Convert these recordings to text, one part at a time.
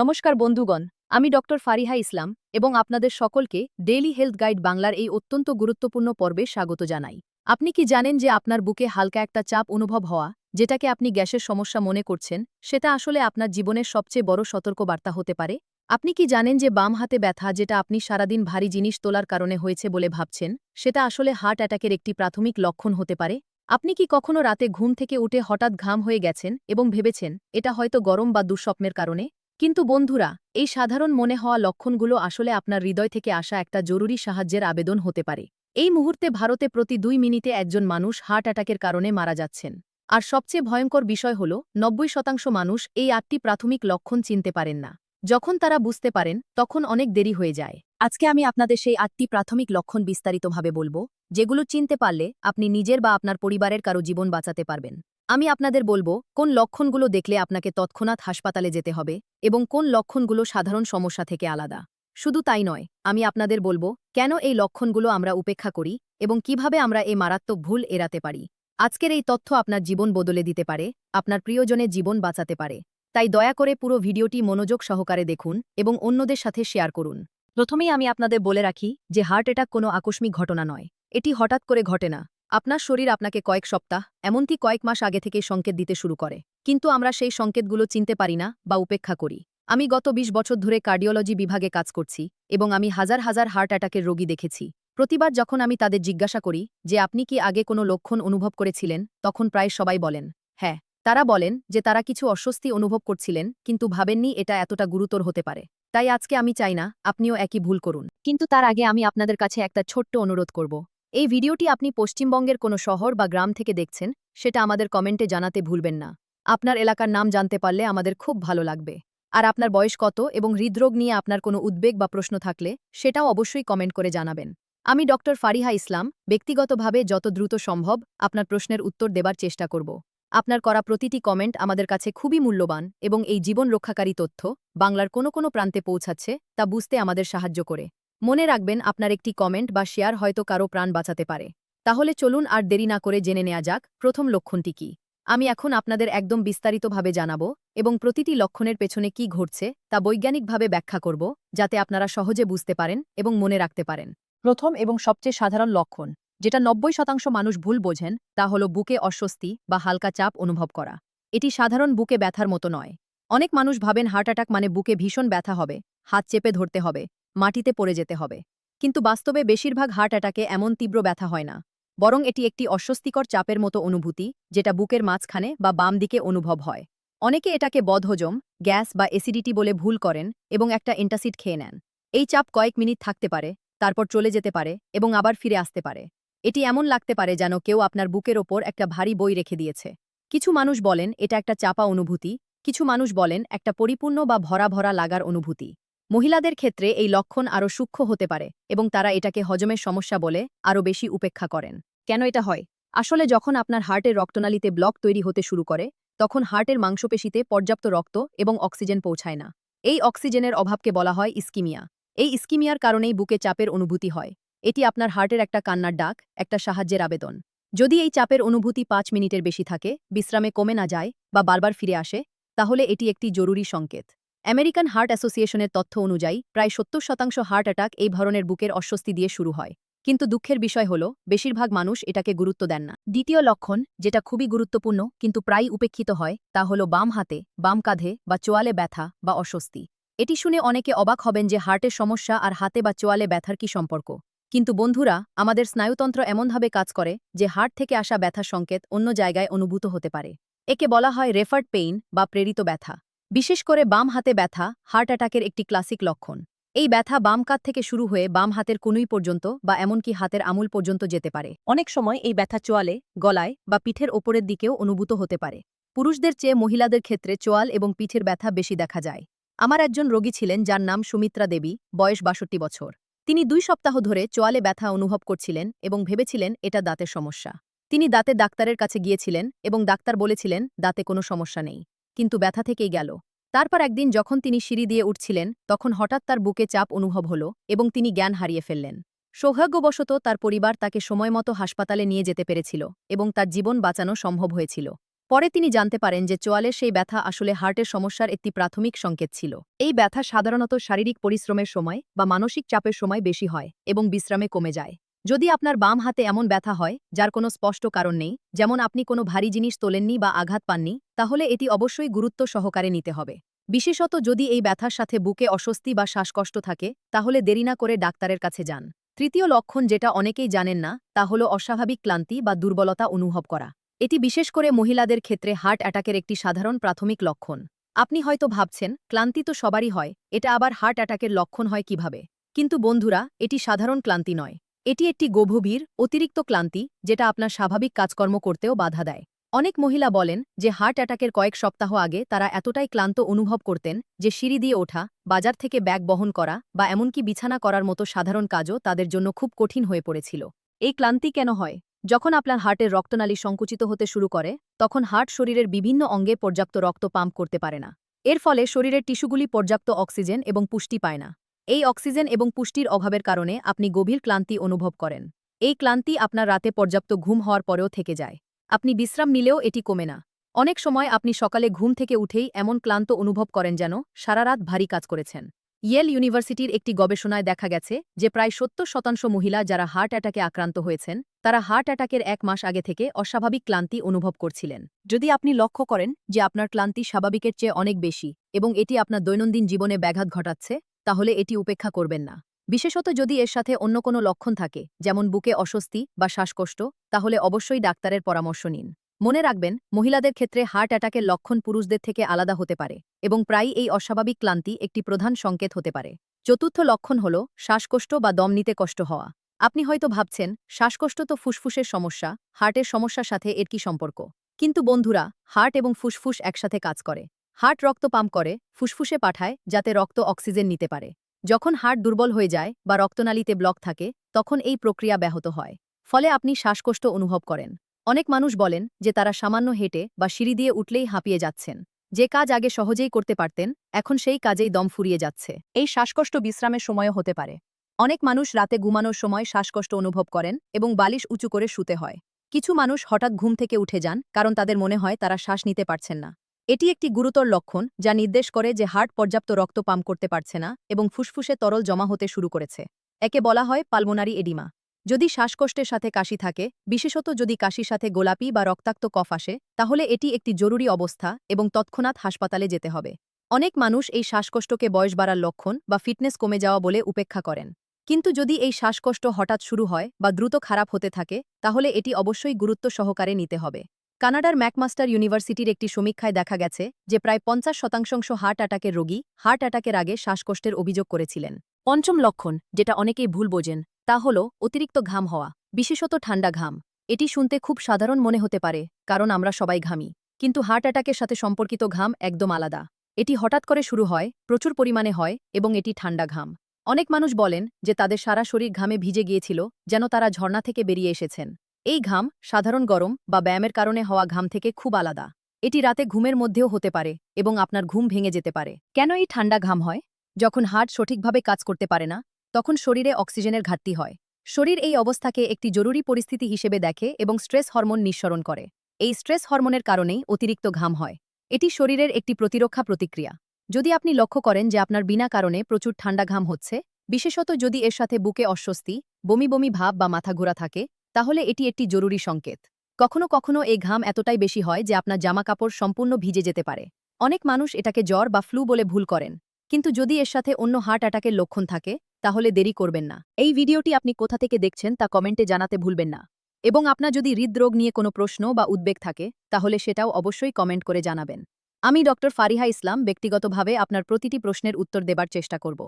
নমস্কার বন্ধুগণ, আমি ডক্টর ফারিহা ইসলাম এবং আপনাদের সকলকে ডেইলি হেলথ গাইড বাংলার এই অত্যন্ত গুরুত্বপূর্ণ পর্বে স্বাগত জানাই। আপনি কি জানেন যে আপনার বুকে হালকা একটা চাপ অনুভব হওয়া, যেটাকে আপনি গ্যাসের সমস্যা মনে করছেন, সেটা আসলে আপনার জীবনের সবচেয়ে বড় সতর্কবার্তা হতে পারে? আপনি কি জানেন যে বাম হাতে ব্যথা, যেটা আপনি সারাদিন ভারী জিনিস তোলার কারণে হয়েছে বলে ভাবছেন, সেটা আসলে হার্ট অ্যাটাকের একটি প্রাথমিক লক্ষণ হতে পারে? আপনি কি কখনো রাতে ঘুম থেকে উঠে হঠাৎ ঘাম হয়ে গেছেন এবং ভেবেছেন, এটা হয়তো গরম বা দুঃস্বপ্নের কারণে? কিন্তু বন্ধুরা, এই সাধারণ মনে হওয়া লক্ষণগুলো আসলে আপনার হৃদয় থেকে আসা একটা জরুরি সাহায্যের আবেদন হতে পারে। এই মুহূর্তে ভারতে প্রতি দুই মিনিটে একজন মানুষ হার্ট অ্যাটাকের কারণে মারা যাচ্ছেন। আর সবচেয়ে ভয়ঙ্কর বিষয় হল, নব্বই শতাংশ মানুষ এই আটটি প্রাথমিক লক্ষণ চিনতে পারেন না। যখন তারা বুঝতে পারেন, তখন অনেক দেরি হয়ে যায়। আজকে আমি আপনাদের সেই আটটি প্রাথমিক লক্ষণ বিস্তারিতভাবে বলব, যেগুলো চিনতে পারলে আপনি নিজের বা আপনার পরিবারের কারও জীবন বাঁচাতে পারবেন। আমি আপনাদের বলব, কোন লক্ষণগুলো দেখলে আপনাকে তৎক্ষণাৎ হাসপাতালে যেতে হবে এবং কোন লক্ষণগুলো সাধারণ সমস্যা থেকে আলাদা। শুধু তাই নয়, আমি আপনাদের বলব, কেন এই লক্ষণগুলো আমরা উপেক্ষা করি এবং কীভাবে আমরা এই মারাত্মক ভুল এড়াতে পারি। আজকের এই তথ্য আপনার জীবন বদলে দিতে পারে, আপনার প্রিয়জনের জীবন বাঁচাতে পারে। তাই দয়া করে পুরো ভিডিওটি মনোযোগ সহকারে দেখুন এবং অন্যদের সাথে শেয়ার করুন। প্রথমেই আমি আপনাদের বলে রাখি যে হার্ট অ্যাটাক কোনো আকস্মিক ঘটনা নয়, এটি হঠাৎ করে ঘটে না। আপনার শরীর আপনাকে কয়েক সপ্তাহ, এমনকি কয়েক মাস আগে থেকে সংকেত দিতে শুরু করে। কিন্তু আমরা সেই সংকেতগুলো চিনতে পারি না বা উপেক্ষা করি। আমি গত ২০ বছর ধরে কার্ডিওলজি বিভাগে কাজ করছি এবং আমি হাজার হাজার হার্ট অ্যাটাকের রোগী দেখেছি। প্রতিবার যখন আমি তাদের জিজ্ঞাসা করি যে, আপনি কি আগে কোনো লক্ষণ অনুভব করেছিলেন? তখন প্রায় সবাই বলেন হ্যাঁ। তারা বলেন যে, তারা কিছু অস্বস্তি অনুভব করছিলেন, কিন্তু ভাবেননি এটা এতটা গুরুতর হতে পারে। তাই আজকে আমি চাই না, আপনিও একই ভুল করুন। কিন্তু তার আগে আমি আপনাদের কাছে একটা ছোট্ট অনুরোধ করব। এই ভিডিওটি আপনি পশ্চিমবঙ্গের কোনো শহর বা গ্রাম থেকে দেখছেন, সেটা আমাদের কমেন্টে জানাতে ভুলবেন না। আপনার এলাকার নাম জানতে পারলে আমাদের খুব ভালো লাগবে। আর আপনার বয়স কত এবং হৃদরোগ নিয়ে আপনার কোনো উদ্বেগ বা প্রশ্ন থাকলে, সেটাও অবশ্যই কমেন্ট করে জানাবেন। আমি ডক্টর ফারিহা ইসলাম, ব্যক্তিগতভাবে যত দ্রুত সম্ভব আপনার প্রশ্নের উত্তর দেবার চেষ্টা করব। আপনার করা প্রতিটি কমেন্ট আমাদের কাছে খুবই মূল্যবান এবং এই জীবন রক্ষাকারী তথ্য বাংলার কোনো কোনো প্রান্তে পৌঁছাচ্ছে তা বুঝতে আমাদের সাহায্য করে। মনে রাখবেন, আপনার একটি কমেন্ট বা শেয়ার হয়তো কারও প্রাণ বাঁচাতে পারে। তাহলে চলুন আর দেরি না করে জেনে নেওয়া যাক, প্রথম লক্ষণটি কি? আমি এখন আপনাদের একদম বিস্তারিতভাবে জানাব এবং প্রতিটি লক্ষণের পেছনে কি ঘটছে, তা বৈজ্ঞানিকভাবে ব্যাখ্যা করব, যাতে আপনারা সহজে বুঝতে পারেন এবং মনে রাখতে পারেন। প্রথম এবং সবচেয়ে সাধারণ লক্ষণ, যেটা নব্বই শতাংশ মানুষ ভুল বোঝেন, তা হল বুকে অস্বস্তি বা হালকা চাপ অনুভব করা। এটি সাধারণ বুকে ব্যথার মতো নয়। অনেক মানুষ ভাবেন হার্ট অ্যাটাক মানে বুকে ভীষণ ব্যথা হবে, হাত চেপে ধরতে হবে মাটিতে পড়ে যেতে হবে। কিন্তু বাস্তবে বেশিরভাগ হার্ট অ্যাটাকে এমন তীব্র ব্যথা হয় না, বরং এটি একটি অস্বস্তিকর চাপের মতো অনুভূতি, যেটা বুকের মাঝখানে বা বাম দিকে অনুভব হয়। অনেকে এটাকে বদহজম, গ্যাস বা এসিডিটি বলে ভুল করেন এবং একটা এন্টাসিড খেয়ে নেন। এই চাপ কয়েক মিনিট থাকতে পারে, তারপর চলে যেতে পারে এবং আবার ফিরে আসতে পারে। এটি এমন লাগতে পারে যেন কেউ আপনার বুকের ওপর একটা ভারী বই রেখে দিয়েছে। কিছু মানুষ বলেন এটা একটা চাপা অনুভূতি, কিছু মানুষ বলেন একটা পরিপূর্ণ বা ভরা ভরা লাগার অনুভূতি। মহিলাদের ক্ষেত্রে এই লক্ষণ আরও সূক্ষ্ম হতে পারে এবং তারা এটাকে হজমের সমস্যা বলে আরও বেশি উপেক্ষা করেন। কেন এটা হয়? আসলে যখন আপনার হার্টের রক্তনালীতে ব্লক তৈরি হতে শুরু করে, তখন হার্টের মাংসপেশিতে পর্যাপ্ত রক্ত এবং অক্সিজেন পৌঁছায় না। এই অক্সিজেনের অভাবকে বলা হয় ইস্কিমিয়া। এই ইস্কিমিয়ার কারণেই বুকে চাপের অনুভূতি হয়। এটি আপনার হার্টের একটা কান্নার ডাক, একটা সাহায্যের আবেদন। যদি এই চাপের অনুভূতি পাঁচ মিনিটের বেশি থাকে, বিশ্রামে কমে না যায় বা বারবার ফিরে আসে, তাহলে এটি একটি জরুরি সংকেত। আমেরিকান হার্ট অ্যাসোসিয়েশনের তথ্য অনুযায়ী, প্রায় সত্তর শতাংশ হার্ট অ্যাটাক এই ধরনের বুকের অস্বস্তি দিয়ে শুরু হয়। কিন্তু দুঃখের বিষয় হল, বেশিরভাগ মানুষ এটাকে গুরুত্ব দেন না। দ্বিতীয় লক্ষণ, যেটা খুবই গুরুত্বপূর্ণ, কিন্তু প্রায় উপেক্ষিত হয়, তা হল বাম হাতে, বাম কাঁধে বা চোয়ালে ব্যথা বা অস্বস্তি। এটি শুনে অনেকে অবাক হবেন যে হার্টের সমস্যা আর হাতে বা চোয়ালে ব্যথার কি সম্পর্ক। কিন্তু বন্ধুরা, আমাদের স্নায়ুতন্ত্র এমনভাবে কাজ করে যে হার্ট থেকে আসা ব্যথার সংকেত অন্য জায়গায় অনুভূত হতে পারে। একে বলা হয় রেফার্ড পেইন বা প্রেরিত ব্যথা। বিশেষ করে বাম হাতে ব্যথা, হার্ট অ্যাটাকের একটি ক্লাসিক লক্ষণ। এই ব্যথা বাম কাত থেকে শুরু হয়ে বাম হাতের কুনুই পর্যন্ত বা এমনকি হাতের আমুল পর্যন্ত যেতে পারে। অনেক সময় এই ব্যথা চোয়ালে, গলায় বা পিঠের ওপরের দিকেও অনুভূত হতে পারে। পুরুষদের চেয়ে মহিলাদের ক্ষেত্রে চোয়াল এবং পিঠের ব্যথা বেশি দেখা যায়। আমার একজন রোগী ছিলেন যার নাম সুমিত্রা দেবী, বয়স বাষট্টি বছর। তিনি দুই সপ্তাহ ধরে চোয়ালে ব্যথা অনুভব করছিলেন এবং ভেবেছিলেন এটা দাঁতের সমস্যা। তিনি দাঁতে ডাক্তারের কাছে গিয়েছিলেন এবং ডাক্তার বলেছিলেন, দাঁতে কোনো সমস্যা নেই। কিন্তু ব্যথা থেকেই গেল। তারপর একদিন যখন তিনি সিঁড়ি দিয়ে উঠছিলেন, তখন হঠাৎ তার বুকে চাপ অনুভব হল এবং তিনি জ্ঞান হারিয়ে ফেললেন। সৌভাগ্যবশত তার পরিবার তাকে সময়মতো হাসপাতালে নিয়ে যেতে পেরেছিল এবং তার জীবন বাঁচানো সম্ভব হয়েছিল। পরে তিনি জানতে পারেন যে চোয়ালের সেই ব্যথা আসলে হার্টের সমস্যার একটি প্রাথমিক সংকেত ছিল। এই ব্যথা সাধারণত শারীরিক পরিশ্রমের সময় বা মানসিক চাপের সময় বেশি হয় এবং বিশ্রামে কমে যায়। যদি আপনার বাম হাতে এমন ব্যথা হয়, যার কোনো স্পষ্ট কারণ নেই, যেমন আপনি কোনো ভারী জিনিস তোলেননি বা আঘাত পাননি, তাহলে এটি অবশ্যই গুরুত্ব সহকারে নিতে হবে। বিশেষত যদি এই ব্যথার সাথে বুকে অস্বস্তি বা শ্বাসকষ্ট থাকে, তাহলে দেরি না করে ডাক্তারের কাছে যান। তৃতীয় লক্ষণ যেটা অনেকেই জানেন না, তা হল অস্বাভাবিক ক্লান্তি বা দুর্বলতা অনুভব করা। এটি বিশেষ করে মহিলাদের ক্ষেত্রে হার্ট অ্যাটাকের একটি সাধারণ প্রাথমিক লক্ষণ। আপনি হয়তো ভাবছেন, ক্লান্তি তো সবারই হয়, এটা আবার হার্ট অ্যাটাকের লক্ষণ হয় কীভাবে? কিন্তু বন্ধুরা, এটি সাধারণ ক্লান্তি নয়। এটি একটি গভীর, অতিরিক্ত ক্লান্তি, যেটা আপনার স্বাভাবিক কাজকর্ম করতেও বাধা দেয়। অনেক মহিলা বলেন যে হার্ট অ্যাটাকের কয়েক সপ্তাহ আগে তারা এতটাই ক্লান্ত অনুভব করতেন যে সিঁড়ি দিয়ে ওঠা, বাজার থেকে ব্যাগ বহন করা বা এমনকি বিছানা করার মতো সাধারণ কাজও তাদের জন্য খুব কঠিন হয়ে পড়েছিল। এই ক্লান্তি কেন হয়? যখন আপনার হার্টের রক্তনালী সংকুচিত হতে শুরু করে, তখন হার্ট শরীরের বিভিন্ন অঙ্গে পর্যাপ্ত রক্ত পাম্প করতে পারে না। এর ফলে শরীরের টিস্যুগুলি পর্যাপ্ত অক্সিজেন এবং পুষ্টি পায় না। এই অক্সিজেন এবং পুষ্টির অভাবের কারণে আপনি গভীর ক্লান্তি অনুভব করেন। এই ক্লান্তি আপনার রাতে পর্যাপ্ত ঘুম হওয়ার পরেও থেকে যায়। আপনি বিশ্রাম নিলেও এটি কমে না। অনেক সময় আপনি সকালে ঘুম থেকে উঠেই এমন ক্লান্ত অনুভব করেন যেন সারা রাত ভারী কাজ করেছেন। ইয়েল ইউনিভার্সিটির একটি গবেষণায় দেখা গেছে যে প্রায় সত্তর শতাংশ মহিলা যারা হার্ট অ্যাটাকে আক্রান্ত হয়েছেন, তারা হার্ট অ্যাটাকের এক মাস আগে থেকে অস্বাভাবিক ক্লান্তি অনুভব করছিলেন। যদি আপনি লক্ষ্য করেন যে আপনার ক্লান্তি স্বাভাবিকের চেয়ে অনেক বেশি এবং এটি আপনার দৈনন্দিন জীবনে ব্যাঘাত ঘটাচ্ছে তাহলে এটি উপেক্ষা করবেন না। বিশেষত যদি এর সাথে অন্য কোনো লক্ষণ থাকে, যেমন বুকে অস্বস্তি বা শ্বাসকষ্ট, তাহলে অবশ্যই ডাক্তারের পরামর্শ নিন। মনে রাখবেন, মহিলাদের ক্ষেত্রে হার্ট অ্যাটাকের লক্ষণ পুরুষদের থেকে আলাদা হতে পারে এবং প্রায়ই এই অস্বাভাবিক ক্লান্তি একটি প্রধান সংকেত হতে পারে। চতুর্থ লক্ষণ হল শ্বাসকষ্ট বা দম নিতে কষ্ট হওয়া। আপনি হয়তো ভাবছেন, শ্বাসকষ্ট তো ফুসফুসের সমস্যা, হার্টের সমস্যার সাথে এর কি সম্পর্ক? কিন্তু বন্ধুরা, হার্ট এবং ফুসফুস একসাথে কাজ করে। হার্ট রক্ত পাম্প করে, ফুসফুসে পাঠায়, যাতে রক্ত অক্সিজেন নিতে পারে। যখন হার্ট দুর্বল হয়ে যায় বা রক্তনালীতে ব্লক থাকে, তখন এই প্রক্রিয়া ব্যাহত হয়। ফলে আপনি শ্বাসকষ্ট অনুভব করেন। অনেক মানুষ বলেন যে তারা সামান্য হেঁটে বা সিঁড়ি দিয়ে উঠলেই হাঁপিয়ে যাচ্ছেন। যে কাজ আগে সহজেই করতে পারতেন, এখন সেই কাজেই দম ফুরিয়ে যাচ্ছে। এই শ্বাসকষ্ট বিশ্রামের সময়ও হতে পারে। অনেক মানুষ রাতে ঘুমানোর সময় শ্বাসকষ্ট অনুভব করেন এবং বালিশ উঁচু করে শুতে হয়। কিছু মানুষ হঠাৎ ঘুম থেকে উঠে যান, কারণ তাদের মনে হয় তারা শ্বাস নিতে পারছেন না। এটি একটি গুরুতর লক্ষণ যা নির্দেশ করে যে হার্ট পর্যাপ্ত রক্ত পাম্প করতে পারছে না এবং ফুসফুসে তরল জমা হতে শুরু করেছে। একে বলা হয় পালমোনারি এডিমা। যদি শ্বাসকষ্টের সাথে কাশি থাকে, বিশেষত যদি কাশির সাথে গোলাপি বা রক্তাক্ত কফ আসে, তাহলে এটি একটি জরুরি অবস্থা এবং তৎক্ষণাৎ হাসপাতালে যেতে হবে। অনেক মানুষ এই শ্বাসকষ্টকে বয়স বাড়ার লক্ষণ বা ফিটনেস কমে যাওয়া বলে উপেক্ষা করেন। কিন্তু যদি এই শ্বাসকষ্ট হঠাৎ শুরু হয় বা দ্রুত খারাপ হতে থাকে, তাহলে এটি অবশ্যই গুরুত্ব সহকারে নিতে হবে। কানাডার ম্যাকমাস্টার ইউনিভার্সিটির একটি সমীক্ষায় দেখা গেছে যে প্রায় পঞ্চাশ শতাংশ হার্ট অ্যাটাকের রোগী হার্ট অ্যাটাকের আগে শ্বাসকষ্টের অভিযোগ করেছিলেন। পঞ্চম লক্ষণ, যেটা অনেকেই ভুল বোঝেন, তা হল অতিরিক্ত ঘাম হওয়া, বিশেষত ঠান্ডা ঘাম। এটি শুনতে খুব সাধারণ মনে হতে পারে, কারণ আমরা সবাই ঘামি। কিন্তু হার্ট অ্যাটাকের সাথে সম্পর্কিত ঘাম একদম আলাদা। এটি হঠাৎ করে শুরু হয়, প্রচুর পরিমাণে হয়, এবং এটি ঠান্ডা ঘাম। অনেক মানুষ বলেন যে তাদের সারা শরীর ঘামে ভিজে গিয়েছিল, যেন তারা ঝর্ণা থেকে বেরিয়ে এসেছেন। এই ঘাম সাধারণ গরম বা ব্যায়ামের কারণে হওয়া ঘাম থেকে খুব আলাদা। এটি রাতে ঘুমের মধ্যেও হতে পারে এবং আপনার ঘুম ভেঙে যেতে পারে। কেন এই ঠান্ডা ঘাম হয়? যখন হার্ট সঠিকভাবে কাজ করতে পারে না, তখন শরীরে অক্সিজেনের ঘাটতি হয়। শরীর এই অবস্থাকে একটি জরুরি পরিস্থিতি হিসেবে দেখে এবং স্ট্রেস হরমোন নিঃসরণ করে। এই স্ট্রেস হরমোনের কারণেই অতিরিক্ত ঘাম হয়। এটি শরীরের একটি প্রতিরক্ষা প্রতিক্রিয়া। যদি আপনি লক্ষ্য করেন যে আপনার বিনা কারণে প্রচুর ঠান্ডা ঘাম হচ্ছে, বিশেষত যদি এর সাথে বুকে অস্বস্তি, বমি বমি ভাব বা মাথা ঘোরা থাকে তাহলে এটি একটি জরুরি সংকেত। কখনো কখনো এই ঘাম এতটাই বেশি হয় যে আপনার জামাকাপড় সম্পূর্ণ ভিজে যেতে পারে। অনেক মানুষ এটাকে জ্বর বা ফ্লু বলে ভুল করেন। কিন্তু যদি এর সাথে অন্য হার্ট অ্যাটাকের লক্ষণ থাকে, তাহলে দেরি করবেন না। এই ভিডিওটি আপনি কোথা থেকে দেখছেন তা কমেন্টে জানাতে ভুলবেন না। এবং আপনার যদি হৃদরোগ নিয়ে কোনো প্রশ্ন বা উদ্বেগ থাকে, তাহলে সেটাও অবশ্যই কমেন্ট করে জানাবেন। আমি ডক্টর ফারিহা ইসলাম, ব্যক্তিগতভাবে আপনার প্রতিটি প্রশ্নের উত্তর দেবার চেষ্টা করব।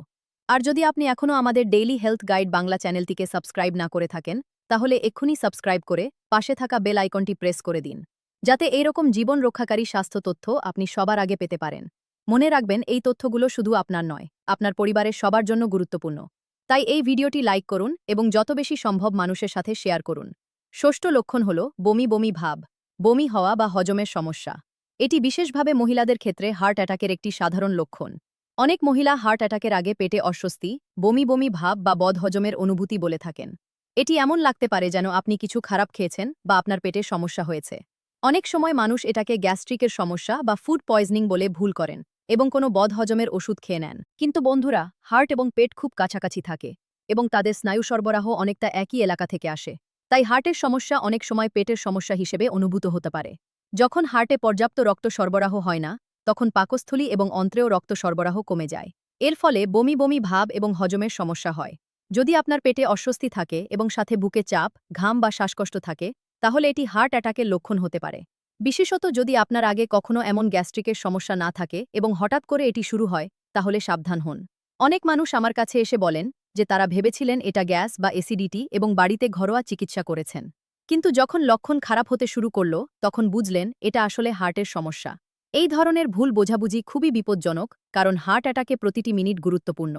আর যদি আপনি এখনও আমাদের ডেইলি হেলথ গাইড বাংলা চ্যানেলটিকে সাবস্ক্রাইব না করে থাকেন তাহলে এক্ষুনি সাবস্ক্রাইব করে পাশে থাকা বেল আইকনটি প্রেস করে দিন, যাতে এইরকম জীবন রক্ষাকারী স্বাস্থ্য তথ্য আপনি সবার আগে পেতে পারেন। মনে রাখবেন, এই তথ্যগুলো শুধু আপনার নয়, আপনার পরিবারের সবার জন্য গুরুত্বপূর্ণ। তাই এই ভিডিওটি লাইক করুন এবং যত বেশি সম্ভব মানুষের সাথে শেয়ার করুন। ষষ্ঠ লক্ষণ হল বমি বমি ভাব, বমি হওয়া বা হজমের সমস্যা। এটি বিশেষভাবে মহিলাদের ক্ষেত্রে হার্ট অ্যাটাকের একটি সাধারণ লক্ষণ। অনেক মহিলা হার্ট অ্যাটাকের আগে পেটে অস্বস্তি, বমি বমি ভাব বা বদহজমের অনুভূতি বলে থাকেন। এটি এমন লাগতে পারে যেন আপনি কিছু খারাপ খেয়েছেন বা আপনার পেটের সমস্যা হয়েছে। অনেক সময় মানুষ এটাকে গ্যাস্ট্রিকের সমস্যা বা ফুড পয়জনিং বলে ভুল করেন এবং কোনো বদহজমের ওষুধ খেয়ে নেন। কিন্তু বন্ধুরা, হার্ট এবং পেট খুব কাছাকাছি থাকে এবং তাদের স্নায়ু সরবরাহ অনেকটা একই এলাকা থেকে আসে। তাই হার্টের সমস্যা অনেক সময় পেটের সমস্যা হিসেবে অনুভূত হতে পারে। যখন হার্টে পর্যাপ্ত রক্ত সরবরাহ হয় না, তখন পাকস্থলী এবং অন্ত্রেও রক্ত সরবরাহ কমে যায়। এর ফলে বমি বমি ভাব এবং হজমের সমস্যা হয়। যদি আপনার পেটে অস্বস্তি থাকে এবং সাথে বুকে চাপ, ঘাম বা শ্বাসকষ্ট থাকে, তাহলে এটি হার্ট অ্যাটাকের লক্ষণ হতে পারে। বিশেষত যদি আপনার আগে কখনো এমন গ্যাস্ট্রিকের সমস্যা না থাকে এবং হঠাৎ করে এটি শুরু হয়, তাহলে সাবধান হন। অনেক মানুষ আমার কাছে এসে বলেন যে তারা ভেবেছিলেন এটা গ্যাস বা এসিডিটি এবং বাড়িতে ঘরোয়া চিকিৎসা করেছেন। কিন্তু যখন লক্ষণ খারাপ হতে শুরু করল, তখন বুঝলেন এটা আসলে হার্টের সমস্যা। এই ধরনের ভুল বোঝাবুঝি খুবই বিপজ্জনক, কারণ হার্ট অ্যাটাকে প্রতিটি মিনিট গুরুত্বপূর্ণ।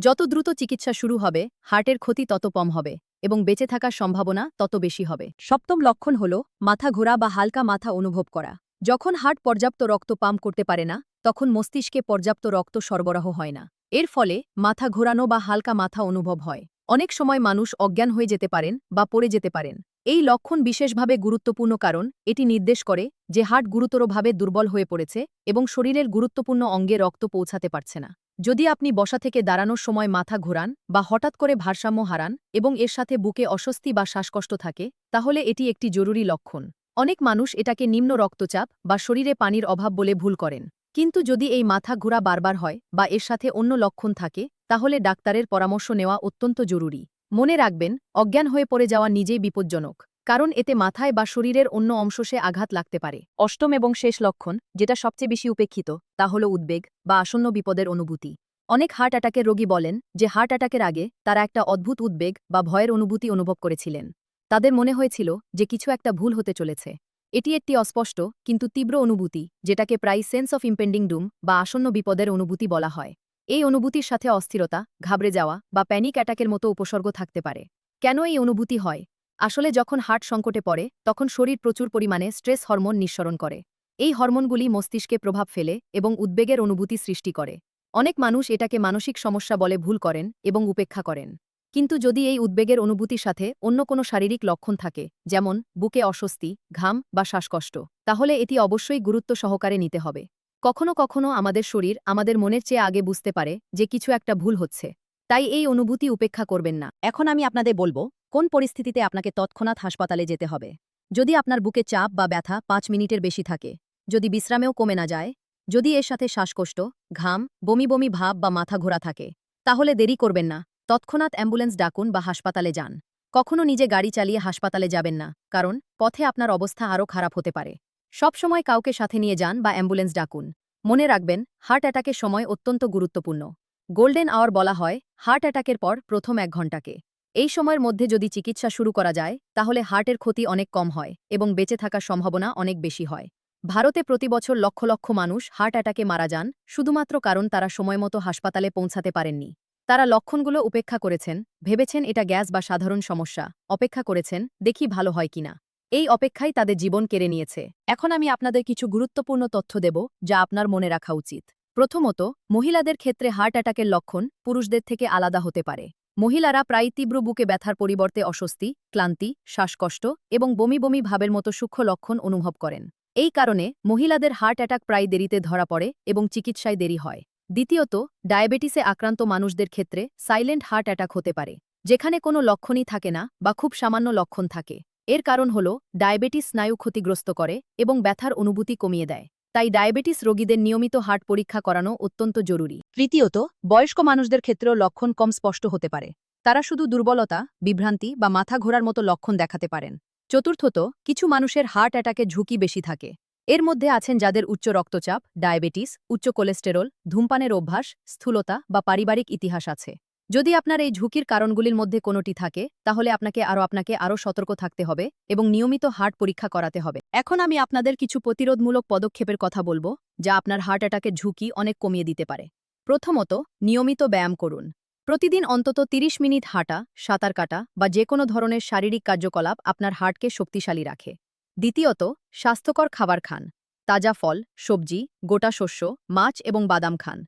যত দ্রুত চিকিৎসা শুরু হবে, হার্টের ক্ষতি তত কম হবে এবং বেঁচে থাকার সম্ভাবনা তত বেশি হবে। সপ্তম লক্ষণ হল মাথা ঘোরা বা হালকা মাথা অনুভব করা। যখন হার্ট পর্যাপ্ত রক্ত পাম্প করতে পারে না, তখন মস্তিষ্কে পর্যাপ্ত রক্ত সরবরাহ হয় না। এর ফলে মাথা ঘোরানো বা হালকা মাথা অনুভব হয়। অনেক সময় মানুষ অজ্ঞান হয়ে যেতে পারেন বা পড়ে যেতে পারেন। এই লক্ষণ বিশেষভাবে গুরুত্বপূর্ণ কারণ, এটি নির্দেশ করে যে হার্ট গুরুতরভাবে দুর্বল হয়ে পড়েছে এবং শরীরের গুরুত্বপূর্ণ অঙ্গে রক্ত পৌঁছাতে পারছে না। যদি আপনি বসা থেকে দাঁড়ানোর সময় মাথা ঘোরান বা হঠাৎ করে ভারসাম্য হারান এবং এর সাথে বুকে অস্বস্তি বা শ্বাসকষ্ট থাকে, তাহলে এটি একটি জরুরি লক্ষণ। অনেক মানুষ এটাকে নিম্ন রক্তচাপ বা শরীরে পানির অভাব বলে ভুল করেন। কিন্তু যদি এই মাথা ঘোরা বারবার হয় বা এর সাথে অন্য লক্ষণ থাকে, তাহলে ডাক্তারের পরামর্শ নেওয়া অত্যন্ত জরুরি। মনে রাখবেন, অজ্ঞান হয়ে পড়ে যাওয়া নিজেই বিপজ্জনক, কারণ এতে মাথায় বা শরীরের অন্য অংশে আঘাত লাগতে পারে। অষ্টম এবং শেষ লক্ষণ, যেটা সবচেয়ে বেশি উপেক্ষিত, তা হল উদ্বেগ বা আসন্ন বিপদের অনুভূতি। অনেক হার্ট অ্যাটাকের রোগী বলেন যে হার্ট অ্যাটাকের আগে তারা একটা অদ্ভুত উদ্বেগ বা ভয়ের অনুভূতি অনুভব করেছিলেন। তাদের মনে হয়েছিল যে কিছু একটা ভুল হতে চলেছে। এটি একটি অস্পষ্ট, কিন্তু তীব্র অনুভূতি, যেটাকে প্রায় সেন্স অফ ইম্পেন্ডিং ডুম বা আসন্ন বিপদের অনুভূতি বলা হয়। এই অনুভূতির সাথে অস্থিরতা, ঘাবড়ে যাওয়া বা প্যানিক অ্যাটাকের মতো উপসর্গ থাকতে পারে। কেন এই অনুভূতি হয়? আসলে যখন হার্ট সংকটে পড়ে, তখন শরীর প্রচুর পরিমাণে স্ট্রেস হরমোন নিঃসরণ করে। এই হরমোনগুলি মস্তিষ্কে প্রভাব ফেলে এবং উদ্বেগের অনুভূতি সৃষ্টি করে। অনেক মানুষ এটাকে মানসিক সমস্যা বলে ভুল করেন এবং উপেক্ষা করেন। কিন্তু যদি এই উদ্বেগের অনুভূতির সাথে অন্য কোনো শারীরিক লক্ষণ থাকে, যেমন বুকে অস্বস্তি, ঘাম বা শ্বাসকষ্ট, তাহলে এটি অবশ্যই গুরুত্ব সহকারে নিতে হবে। কখনো কখনো আমাদের শরীর আমাদের মনের চেয়ে আগে বুঝতে পারে যে কিছু একটা ভুল হচ্ছে। তাই এই অনুভূতি উপেক্ষা করবেন না। এখন আমি আপনাদের বলব, কোন পরিস্থিতিতে আপনাকে তৎক্ষণাৎ হাসপাতালে যেতে হবে? যদি আপনার বুকে চাপ বা ব্যথা পাঁচ মিনিটের বেশি থাকে, যদি বিশ্রামেও কমে না যায়, যদি এর সাথে শ্বাসকষ্ট, ঘাম, বমি বমি ভাব বা মাথা ঘোরা থাকে, তাহলে দেরি করবেন না। তৎক্ষণাৎ অ্যাম্বুলেন্স ডাকুন বা হাসপাতালে যান। কখনো নিজে গাড়ি চালিয়ে হাসপাতালে যাবেন না, কারণ পথে আপনার অবস্থা আরও খারাপ হতে পারে। সবসময় কাউকে সাথে নিয়ে যান বা অ্যাম্বুলেন্স ডাকুন। মনে রাখবেন, হার্ট অ্যাটাকের সময় অত্যন্ত গুরুত্বপূর্ণ। গোল্ডেন আওয়ার বলা হয়, হার্ট অ্যাটাকের পর প্রথম এক ঘণ্টাকে। এই সময়ের মধ্যে যদি চিকিৎসা শুরু করা যায়, তাহলে হার্টের ক্ষতি অনেক কম হয় এবং বেঁচে থাকার সম্ভাবনা অনেক বেশি হয়। ভারতে প্রতি বছর লক্ষ লক্ষ মানুষ হার্ট অ্যাটাকে মারা যান, শুধুমাত্র কারণ তারা সময়মতো হাসপাতালে পৌঁছাতে পারেননি। তারা লক্ষণগুলো উপেক্ষা করেছেন, ভেবেছেন এটা গ্যাস বা সাধারণ সমস্যা, অপেক্ষা করেছেন, দেখি ভালো হয় কিনা। এই অপেক্ষাই তাদের জীবন কেড়ে নিয়েছে। এখন আমি আপনাদের কিছু গুরুত্বপূর্ণ তথ্য দেব, যা আপনার মনে রাখা উচিত। প্রথমত, মহিলাদের ক্ষেত্রে হার্ট অ্যাটাকের লক্ষণ পুরুষদের থেকে আলাদা হতে পারে। মহিলারা প্রায় তীব্র বুকে ব্যথার পরিবর্তে অস্বস্তি, ক্লান্তি, শ্বাসকষ্ট এবং বমি বমি ভাবের মতো সূক্ষ্ম লক্ষণ অনুভব করেন। এই কারণে মহিলাদের হার্ট অ্যাটাক প্রায় দেরিতে ধরা পড়ে এবং চিকিৎসায় দেরি হয়। দ্বিতীয়ত, ডায়াবেটিসে আক্রান্ত মানুষদের ক্ষেত্রে সাইলেন্ট হার্ট অ্যাটাক হতে পারে, যেখানে কোনো লক্ষণই থাকে না বা খুব সামান্য লক্ষণ থাকে। এর কারণ হল, ডায়াবেটিস স্নায়ু ক্ষতিগ্রস্ত করে এবং ব্যথার অনুভূতি কমিয়ে দেয়। তাই ডায়াবেটিস রোগীদের নিয়মিত হার্ট পরীক্ষা করানো অত্যন্ত জরুরি। তৃতীয়ত, বয়স্ক মানুষদের ক্ষেত্রেও লক্ষণ কম স্পষ্ট হতে পারে। তারা শুধু দুর্বলতা, বিভ্রান্তি বা মাথা ঘোরার মতো লক্ষণ দেখাতে পারেন। চতুর্থত, কিছু মানুষের হার্ট অ্যাটাকে ঝুঁকি বেশি থাকে। এর মধ্যে আছেন যাদের উচ্চ রক্তচাপ, ডায়াবেটিস, উচ্চ কোলেস্টেরল, ধূমপানের অভ্যাস, স্থূলতা বা পারিবারিক ইতিহাস আছে। যদি আপনার এই ঝুঁকির কারণগুলির মধ্যে কোনোটি থাকে, তাহলে আপনাকে আরও আপনাকে আরও সতর্ক থাকতে হবে এবং নিয়মিত হার্ট পরীক্ষা করাতে হবে। এখন আমি আপনাদের কিছু প্রতিরোধমূলক পদক্ষেপের কথা বলব, যা আপনার হার্ট অ্যাটাকের ঝুঁকি অনেক কমিয়ে দিতে পারে। প্রথমত, নিয়মিত ব্যায়াম করুন। প্রতিদিন অন্তত ৩০ মিনিট হাঁটা, সাঁতার কাটা বা যে কোনো ধরনের শারীরিক কার্যকলাপ আপনার হার্টকে শক্তিশালী রাখে। দ্বিতীয়ত, স্বাস্থ্যকর খাবার খান। তাজা ফল, সবজি, গোটা শস্য, মাছ এবং বাদাম খান।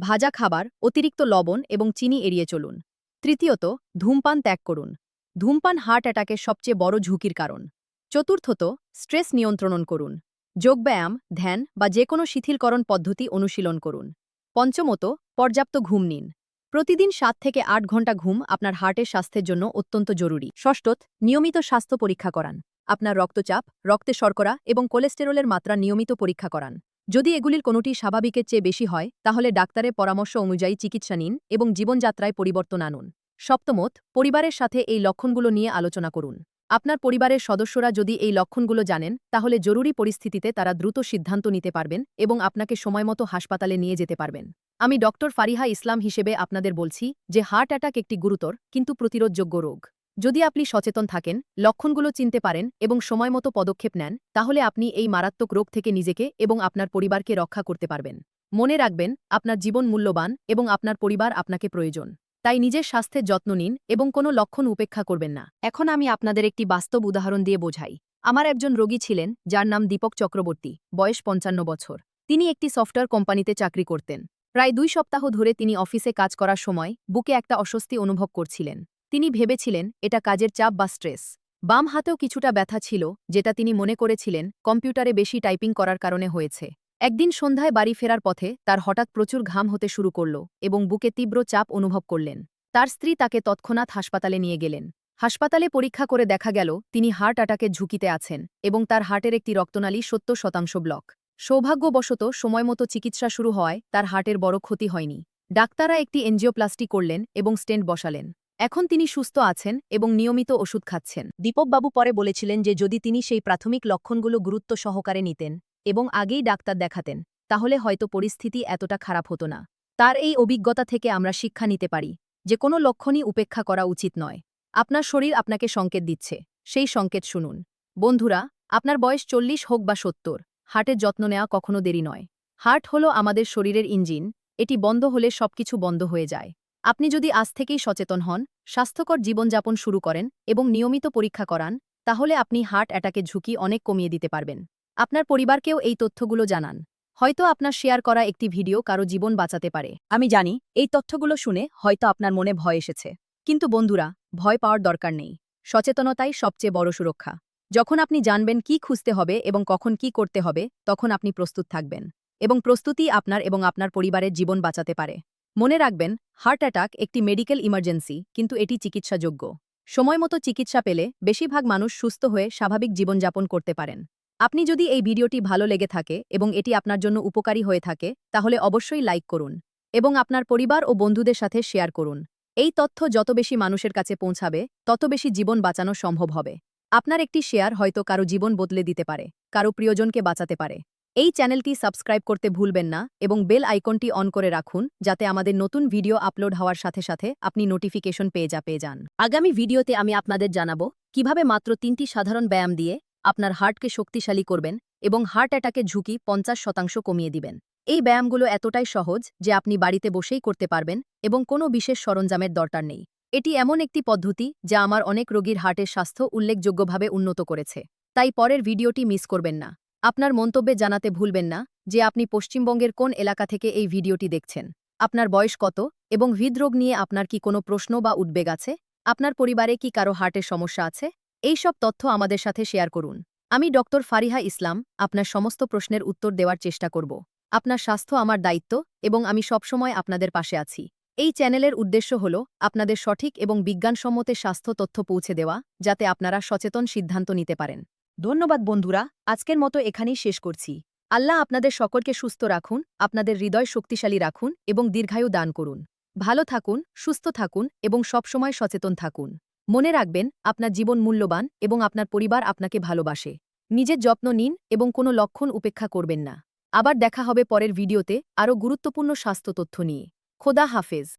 ভাজা খাবার, অতিরিক্ত লবণ এবং চিনি এড়িয়ে চলুন। তৃতীয়ত, ধূমপান ত্যাগ করুন। ধূমপান হার্ট অ্যাটাকের সবচেয়ে বড় ঝুঁকির কারণ। চতুর্থত, স্ট্রেস নিয়ন্ত্রণ করুন। যোগব্যায়াম, ধ্যান বা যে কোনো শিথিলকরণ পদ্ধতি অনুশীলন করুন। পঞ্চমত, পর্যাপ্ত ঘুম নিন। প্রতিদিন সাত থেকে আট ঘণ্টা ঘুম আপনার হার্টের স্বাস্থ্যের জন্য অত্যন্ত জরুরি। ষষ্ঠত, নিয়মিত স্বাস্থ্য পরীক্ষা করান। আপনার রক্তচাপ, রক্তে শর্করা এবং কোলেস্টেরলের মাত্রা নিয়মিত পরীক্ষা করান। যদি এগুলির কোনোটি স্বাভাবিকের চেয়ে বেশি হয়, তাহলে ডাক্তারের পরামর্শ অনুযায়ী চিকিৎসা নিন এবং জীবনযাত্রায় পরিবর্তন আনুন। সপ্তমত, পরিবারের সাথে এই লক্ষণগুলো নিয়ে আলোচনা করুন। আপনার পরিবারের সদস্যরা যদি এই লক্ষণগুলো জানেন, তাহলে জরুরি পরিস্থিতিতে তারা দ্রুত সিদ্ধান্ত নিতে পারবেন এবং আপনাকে সময়মতো হাসপাতালে নিয়ে যেতে পারবেন। আমি ডক্টর ফারিহা ইসলাম হিসেবে আপনাদের বলছি যে হার্ট অ্যাটাক একটি গুরুতর, কিন্তু প্রতিরোধযোগ্য রোগ। যদি আপনি সচেতন থাকেন, লক্ষণগুলো চিনতে পারেন এবং সময়মতো পদক্ষেপ নেন, তাহলে আপনি এই মারাত্মক রোগ থেকে নিজেকে এবং আপনার পরিবারকে রক্ষা করতে পারবেন। মনে রাখবেন, আপনার জীবন মূল্যবান এবং আপনার পরিবার আপনাকে প্রয়োজন। তাই নিজের স্বাস্থ্যের যত্ন নিন এবং কোনো লক্ষণ উপেক্ষা করবেন না। এখন আমি আপনাদের একটি বাস্তব উদাহরণ দিয়ে বোঝাই। আমার একজন রোগী ছিলেন, যার নাম দীপক চক্রবর্তী, বয়স পঞ্চান্ন বছর। তিনি একটি সফটওয়্যার কোম্পানিতে চাকরি করতেন। প্রায় দুই সপ্তাহ ধরে তিনি অফিসে কাজ করার সময় বুকে একটা অস্বস্তি অনুভব করছিলেন। তিনি ভেবেছিলেন, এটা কাজের চাপ বা স্ট্রেস। বাম হাতেও কিছুটা ব্যথা ছিল, যেটা তিনি মনে করেছিলেন, কম্পিউটারে বেশি টাইপিং করার কারণে হয়েছে। একদিন সন্ধ্যায় বাড়ি ফেরার পথে, তার হঠাৎ প্রচুর ঘাম হতে শুরু করল এবং বুকে তীব্র চাপ অনুভব করলেন। তার স্ত্রী তাকে তৎক্ষণাৎ হাসপাতালে নিয়ে গেলেন। হাসপাতালে পরীক্ষা করে দেখা গেল, তিনি হার্ট অ্যাটাকের ঝুঁকিতে আছেন এবং তার হার্টের একটি রক্তনালী সত্তর শতাংশ ব্লক। সৌভাগ্যবশত সময়মতো চিকিৎসা শুরু হওয়ায় তার হার্টের বড় ক্ষতি হয়নি। ডাক্তাররা একটি এনজিওপ্লাস্টি করলেন এবং স্টেন্ট বসালেন। এখন তিনি সুস্থ আছেন এবং নিয়মিত ওষুধ খাচ্ছেন। দীপকবাবু পরে বলেছিলেন যে যদি তিনি সেই প্রাথমিক লক্ষণগুলো গুরুত্ব সহকারে নিতেন এবং আগেই ডাক্তার দেখাতেন, তাহলে হয়তো পরিস্থিতি এতটা খারাপ হতো না। তার এই অভিজ্ঞতা থেকে আমরা শিক্ষা নিতে পারি যে কোনো লক্ষণই উপেক্ষা করা উচিত নয়। আপনার শরীর আপনাকে সংকেত দিচ্ছে, সেই সংকেত শুনুন। বন্ধুরা, আপনার বয়স চল্লিশ হোক বা সত্তর, হার্টের যত্ন নেওয়া কখনো দেরি নয়। হার্ট হলো আমাদের শরীরের ইঞ্জিন, এটি বন্ধ হলে সবকিছু বন্ধ হয়ে যায়। আপনি যদি আজ থেকেই সচেতন হন, স্বাস্থ্যকর জীবনযাপন শুরু করেন এবং নিয়মিত পরীক্ষা করান, তাহলে আপনি হার্ট অ্যাটাকের ঝুঁকি অনেক কমিয়ে দিতে পারবেন। আপনার পরিবারকেও এই তথ্যগুলো জানান। হয়তো আপনার শেয়ার করা একটি ভিডিও কারও জীবন বাঁচাতে পারে। আমি জানি, এই তথ্যগুলো শুনে হয়তো আপনার মনে ভয় এসেছে। কিন্তু বন্ধুরা, ভয় পাওয়ার দরকার নেই। সচেতনতাই সবচেয়ে বড় সুরক্ষা। যখন আপনি জানবেন কি খুঁজতে হবে এবং কখন কি করতে হবে, তখন আপনি প্রস্তুত থাকবেন। এবং প্রস্তুতি আপনার এবং আপনার পরিবারের জীবন বাঁচাতে পারে। মনে রাখবেন, হার্ট অ্যাটাক একটি মেডিকেল ইমার্জেন্সি, কিন্তু এটি চিকিৎসাযোগ্য। সময়মতো চিকিৎসা পেলে বেশিরভাগ মানুষ সুস্থ হয়ে স্বাভাবিক জীবনযাপন করতে পারেন। আপনি যদি এই ভিডিওটি ভালো লেগে থাকে এবং এটি আপনার জন্য উপকারী হয়ে থাকে, তাহলে অবশ্যই লাইক করুন এবং আপনার পরিবার ও বন্ধুদের সাথে শেয়ার করুন। এই তথ্য যত বেশি মানুষের কাছে পৌঁছাবে, তত বেশি জীবন বাঁচানো সম্ভব হবে। আপনার একটি শেয়ার হয়তো কারও জীবন বদলে দিতে পারে, কারও প্রিয়জনকে বাঁচাতে পারে। এই চ্যানেলটি সাবস্ক্রাইব করতে ভুলবেন না এবং বেল আইকনটি অন করে রাখুন যাতে আমাদের নতুন ভিডিও আপলোড হওয়ার সাথে সাথে আপনি নোটিফিকেশন পেয়ে যা পেয়ে যান। আগামী ভিডিওতে আমি আপনাদের জানাব কীভাবে মাত্র তিনটি সাধারণ ব্যায়াম দিয়ে আপনার হার্টকে শক্তিশালী করবেন এবং হার্ট অ্যাটাকের ঝুঁকি পঞ্চাশ শতাংশ কমিয়ে দিবেন। এই ব্যায়ামগুলো এতটাই সহজ যে আপনি বাড়িতে বসেই করতে পারবেন এবং কোনো বিশেষ সরঞ্জামের দরকার নেই। এটি এমন একটি পদ্ধতি যা আমার অনেক রোগীর হার্টের স্বাস্থ্য উল্লেখযোগ্যভাবে উন্নত করেছে, তাই পরের ভিডিওটি মিস করবেন না। আপনার মন্তব্যে জানাতে ভুলবেন না যে আপনি পশ্চিমবঙ্গের কোন এলাকা থেকে এই ভিডিওটি দেখছেন। আপনার বয়স কত এবং হৃদরোগ নিয়ে আপনার কি কোনো প্রশ্ন বা উদ্বেগ আছে? আপনার পরিবারে কি কারও হার্টের সমস্যা আছে? এই সব তথ্য আমাদের সাথে শেয়ার করুন। আমি ডক্টর ফারিহা ইসলাম, আপনার সমস্ত প্রশ্নের উত্তর দেওয়ার চেষ্টা করব। আপনার স্বাস্থ্য আমার দায়িত্ব এবং আমি সবসময় আপনাদের পাশে আছি। এই চ্যানেলের উদ্দেশ্য হল আপনাদের সঠিক এবং বিজ্ঞানসম্মতে স্বাস্থ্য তথ্য পৌঁছে দেওয়া, যাতে আপনারা সচেতন সিদ্ধান্ত নিতে পারেন। ধন্যবাদ বন্ধুরা, আজকের মতো এখানেই শেষ করছি। আল্লাহ আপনাদের সকলকে সুস্থ রাখুন, আপনাদের হৃদয় শক্তিশালী রাখুন এবং দীর্ঘায়ু দান করুন। ভালো থাকুন, সুস্থ থাকুন এবং সবসময় সচেতন থাকুন। মনে রাখবেন, আপনার জীবন মূল্যবান এবং আপনার পরিবার আপনাকে ভালোবাসে। নিজের যত্ন নিন এবং কোনো লক্ষণ উপেক্ষা করবেন না। আবার দেখা হবে পরের ভিডিওতে আরও গুরুত্বপূর্ণ স্বাস্থ্য তথ্য নিয়ে। খোদা হাফেজ।